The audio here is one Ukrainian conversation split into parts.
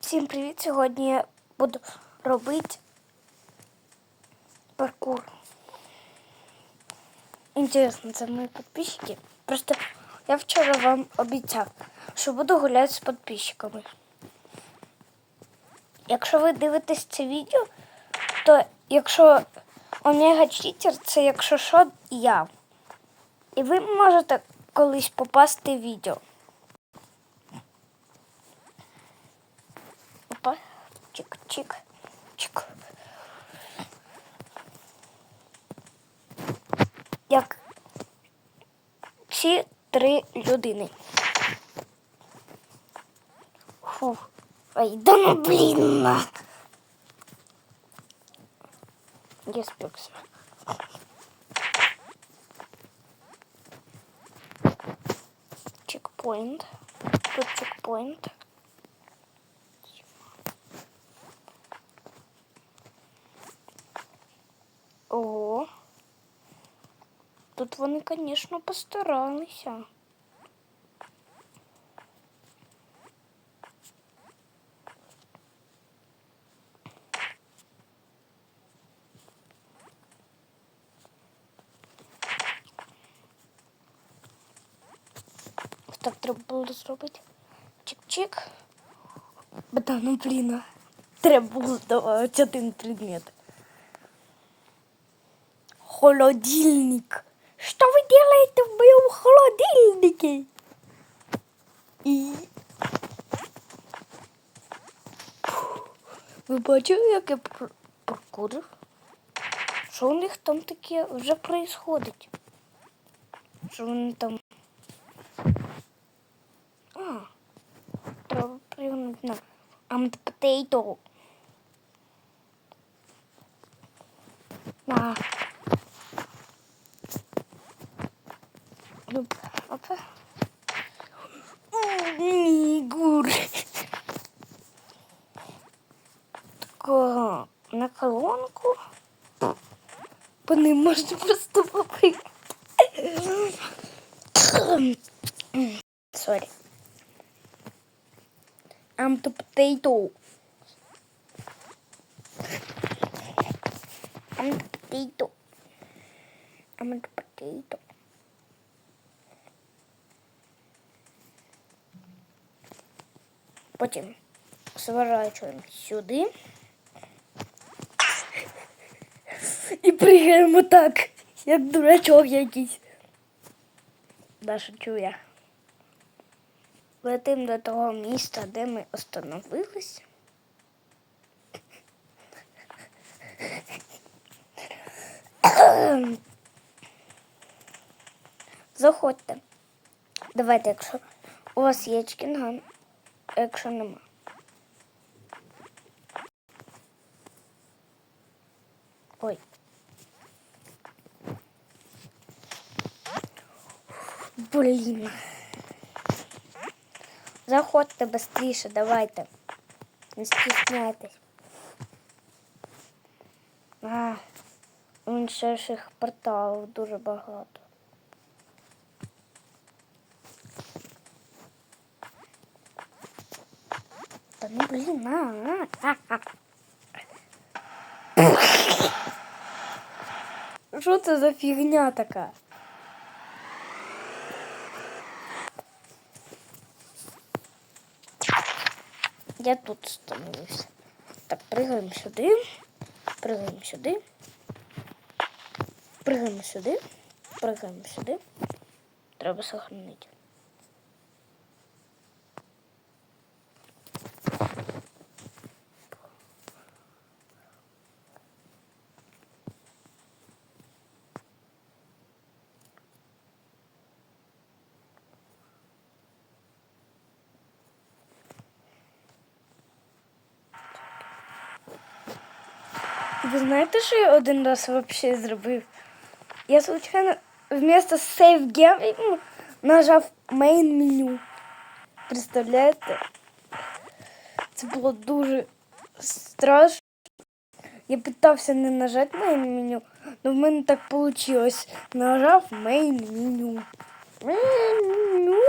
Всім привіт! Сьогодні я буду робити паркур. Інтересно, це мої підписчики. Просто я вчора вам обіцяв, що буду гуляти з підписчиками. Якщо ви дивитесь це відео, то якщо Омега Читер, це якщо що, я. І ви можете колись попасти в відео. Чик-чик. Чик. Як всі три людини. Фу. Ай, да ну блін. на. Я спекся. Чекпоинт. Тут чекпоинт. Тут вони, звісно, постаралися. Так треба було зробити. Чик-чик. Да, ну блін. а. Треба було давати один предмет. Холодильник. Что вы делаете в моем холодильнике? І... Ви бачили, як я пр- прокурив? Що у них там таке вже происходить? Що вони там. А, треба пригнути на I'm the. На. Ну, опа. Ігор. Такого на колонку. По ним можна просто попити. Sorry. I'm the potato. I'm the potato. Потім сворачуємо сюди. І пригаємо так, як дурачок якийсь. Да, шучу я. Летим до того міста, де ми остановились. Заходьте. Давайте, якщо у вас є чкінган, якщо нема. Ой. Блін. Заходьте швидше, давайте. Не стісняйтесь. А, інших порталів дуже багато. Та ну блін, а, а, а. Що це за фігня така? Я тут становився. Так, пригаємо сюди, пригаємо сюди, пригаємо сюди, пригаємо сюди. Треба сохранити. Ви знаєте, що я один раз взагалі зробив? Я случайно вместо Save Game нажав Main меню. Представляєте? Це було дуже страшно. Я питався не нажати Main меню, але в мене так вийшло. Нажав Main меню. Main меню.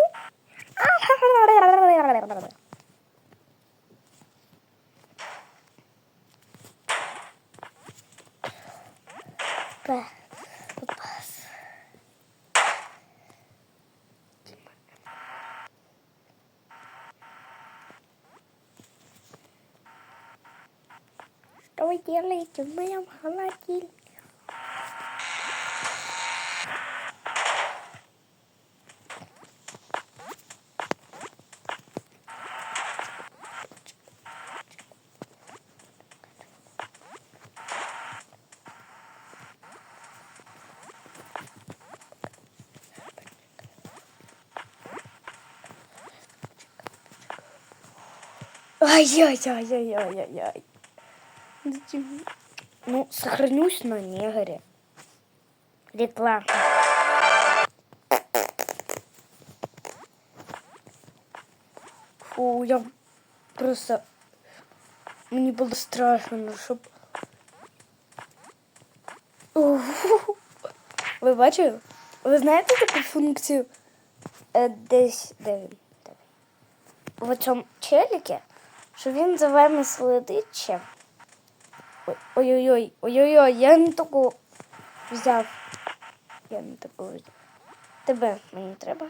Что вы делаете в моем холодильнике? Ай-яй-яй-яй-яй-яй. Ну, сохранюсь на негре. Реклама. Фу, я просто... Мені було страшно, ну щоб... Ви бачили? Ви знаєте таку функцію? Е, десь, де? В цьому челіки, що він за вами слідить ще. Ой- Ой-ой-ой, ой-ой-ой, я не таку взяв. Я не таку взяв. Тебе мені треба.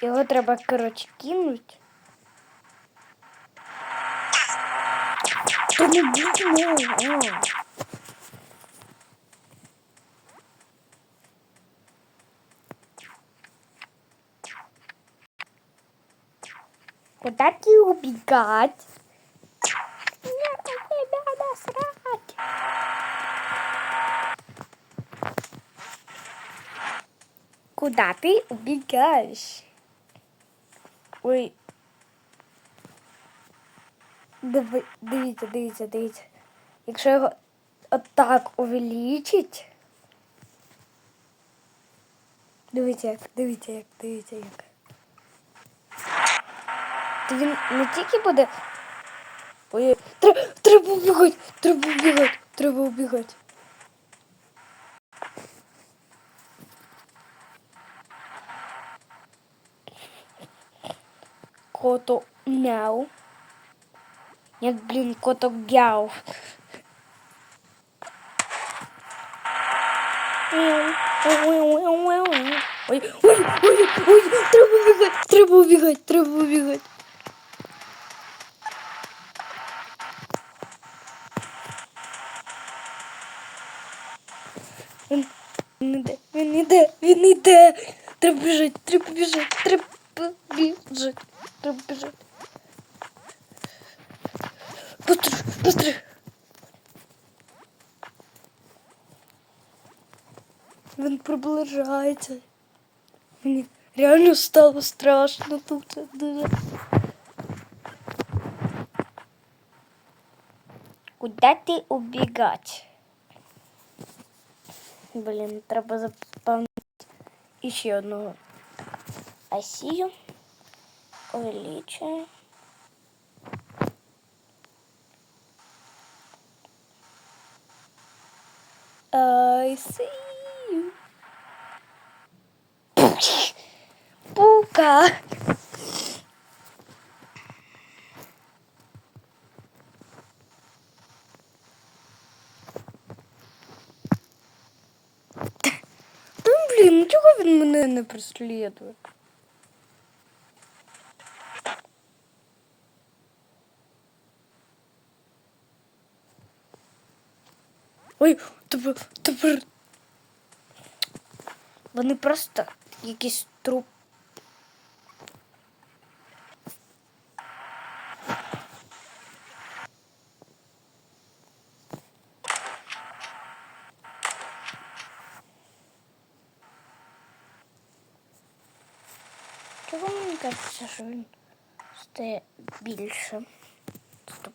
Його треба, коротше, кинуть. Та не будемо. Куда ты убегать? Насрать. Куда ты убегаешь? Ой. Диви, дивіться, дивіться, дивіться. Якщо його отак увеличить. Дивіться як, дивіться як, дивіться як. То він не тільки буде. Ой, треба, треба убігати, треба убігати, треба убігати. Кото мяу. Нет, блин, кото гяу. Ой, ой, ой, ой, треба убігати, треба убігати, треба убігати. Він іде, він іде, він іде. Треба біжати, треба біжати, треба біжати, треба біжати. Быстро, быстро. Він приближається. Мені реально стало страшно тут. Куда ти убігати? Блін, треба заповнити іще одного. Асію. Увеличуємо. I see you. Пука. Блін, ну чого він мене не преслідує? Ой, тепер, тепер. Вони просто якісь труп. Чого мені кажеться, що він стає більше? Стоп.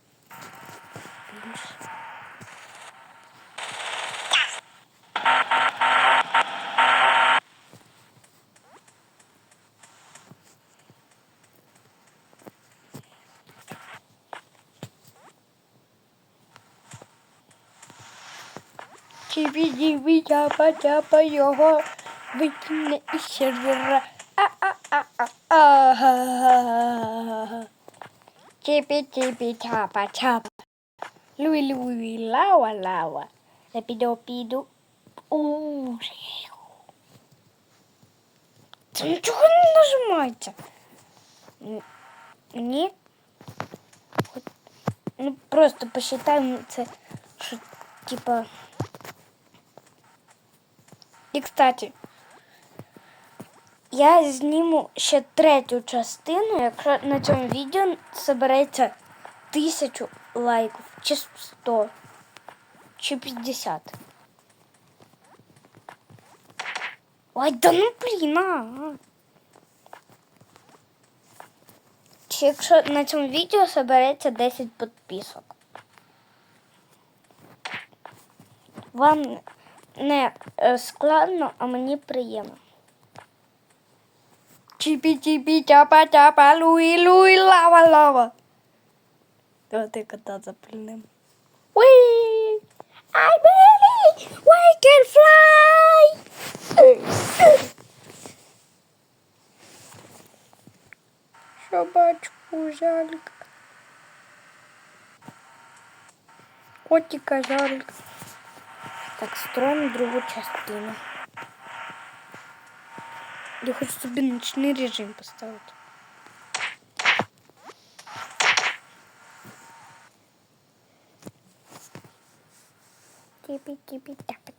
Більше. Чібі-дібі, чапа-чапа його викине із сервера. А-а-а-а-а. Чіпі-чіпі, чапа-чапа. Луї, луї, лава, лава. Я піду, піду. У, Це нічого не нажимається. Ні. Ну, просто посчитаємо це, що, типа. І, кстати, я зніму ще третю частину, якщо на цьому відео збереться тисячу лайків, чи сто, чи 50. Ой, да ну блін, а. Чи якщо на цьому відео збереться 10 підписок. Вам не е, складно, а мені приємно. Чіпі чіпі чапа чапа луї луї лава лава. Давайте кота запильнем. Уи! I baby! We can fly! Собачку жалька. Котика жалька. Так, строим другу частину. Я хочу собі ночний режим поставити. Типі-типі-тапа-тапа.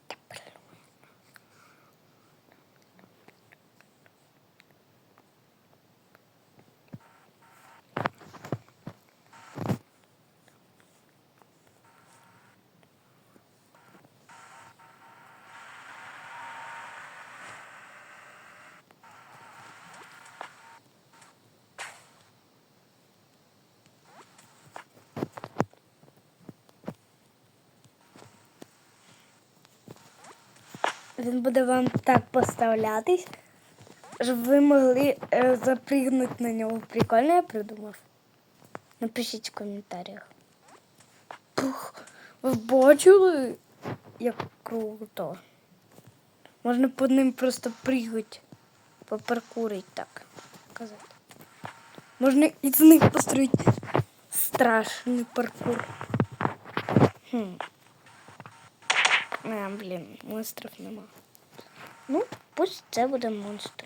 Він буде вам так поставлятись, щоб ви могли е, запригнути на нього. Прикольно я придумав. Напишіть в коментарях. Пух, ви бачили, як круто. Можна по ним просто пригати, попаркурить так казати. Можна і з них построїти страшний паркур. Хм. А, блін, монстрів нема. Ну, пусть це буде монстр.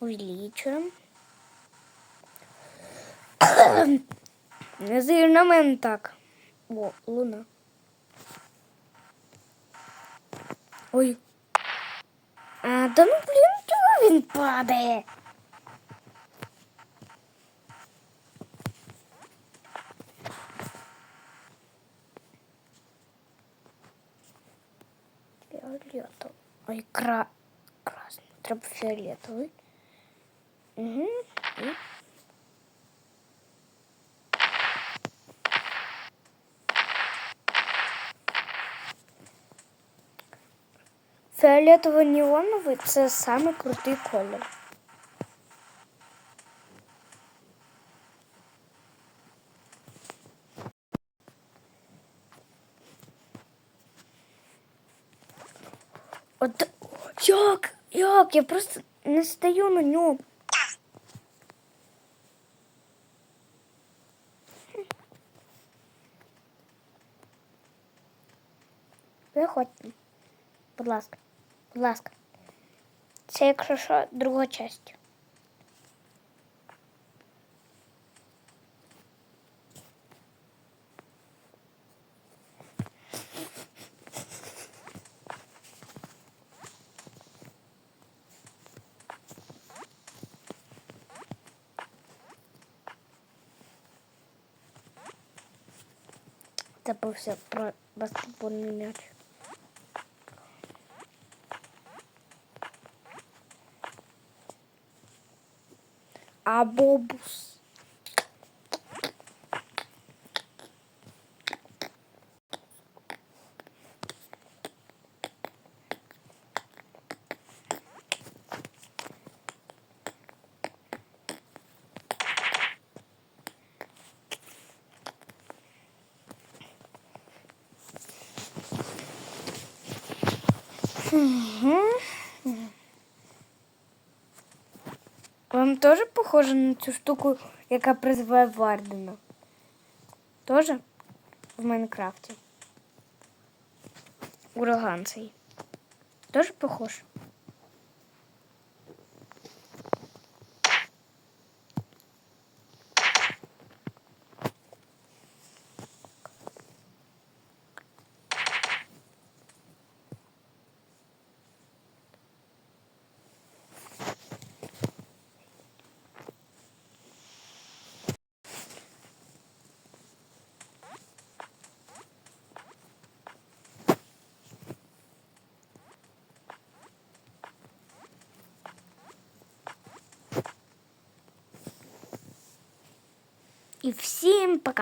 Увеличуємо. Не зір на мене так. О, луна. Ой. А, да ну блін, чого він падає? Ой, кра... красний. Треба фіолетовий. Угу. І... Фіолетово-неоновий це самий крутий колір. Як? Я просто не стою на ньому. Виходьте. Будь ласка. Будь ласка. Це, якщо що, друга часть. Забувся про баскетбольний м'яч. А Вам теж похоже на цю штуку, яка призиває Вардена? Тоже? в Майнкрафті. Ураган цей. Тоже похож. І всім пока!